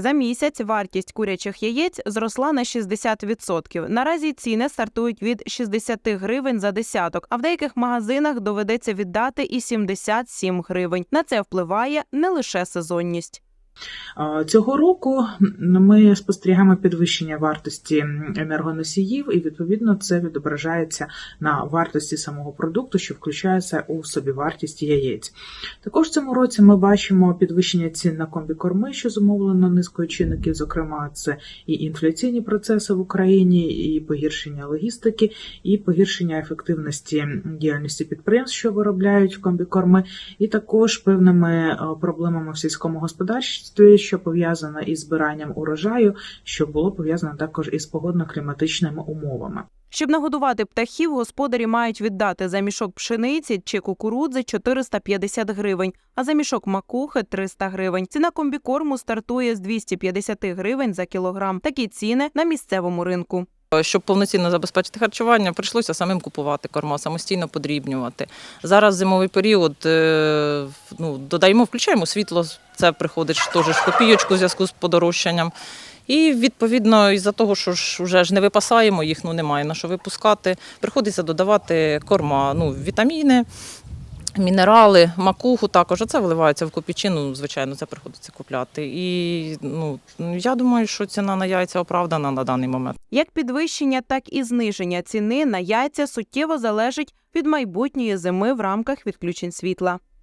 За місяць вартість курячих яєць зросла на 60%. Наразі ціни стартують від 60 гривень за десяток, а в деяких магазинах доведеться віддати і 77 гривень. На це впливає не лише сезонність. Цього року ми спостерігаємо підвищення вартості енергоносіїв, і відповідно це відображається на вартості самого продукту, що включається у собівартість яєць. Також в цьому році ми бачимо підвищення цін на комбікорми, що зумовлено низкою чинників, зокрема, це і інфляційні процеси в Україні, і погіршення логістики, і погіршення ефективності діяльності підприємств, що виробляють комбікорми, і також певними е, проблемами в сільському господарстві, що пов'язано із збиранням урожаю, що було пов'язано також із погодно-кліматичними умовами. Щоб нагодувати птахів, господарі мають віддати за мішок пшениці чи кукурудзи 450 гривень, а за мішок макухи 300 гривень. Ціна комбікорму стартує з 250 гривень за кілограм. Такі ціни на місцевому ринку. Щоб повноцінно забезпечити харчування, прийшлося самим купувати корма, самостійно подрібнювати. Зараз зимовий період е, ну, додаємо, включаємо світло, це приходить теж в копійочку в зв'язку з подорожчанням. І відповідно, із-за того, що ж вже ж не випасаємо їх, ну немає на що випускати, приходиться додавати корма, ну, вітаміни, мінерали, макуху також. Це виливається в копійчину, звичайно, це приходиться купляти. І ну, я думаю, що ціна на яйця оправдана на даний момент. Як підвищення, так і зниження ціни на яйця суттєво залежить від майбутньої зими в рамках відключень світла.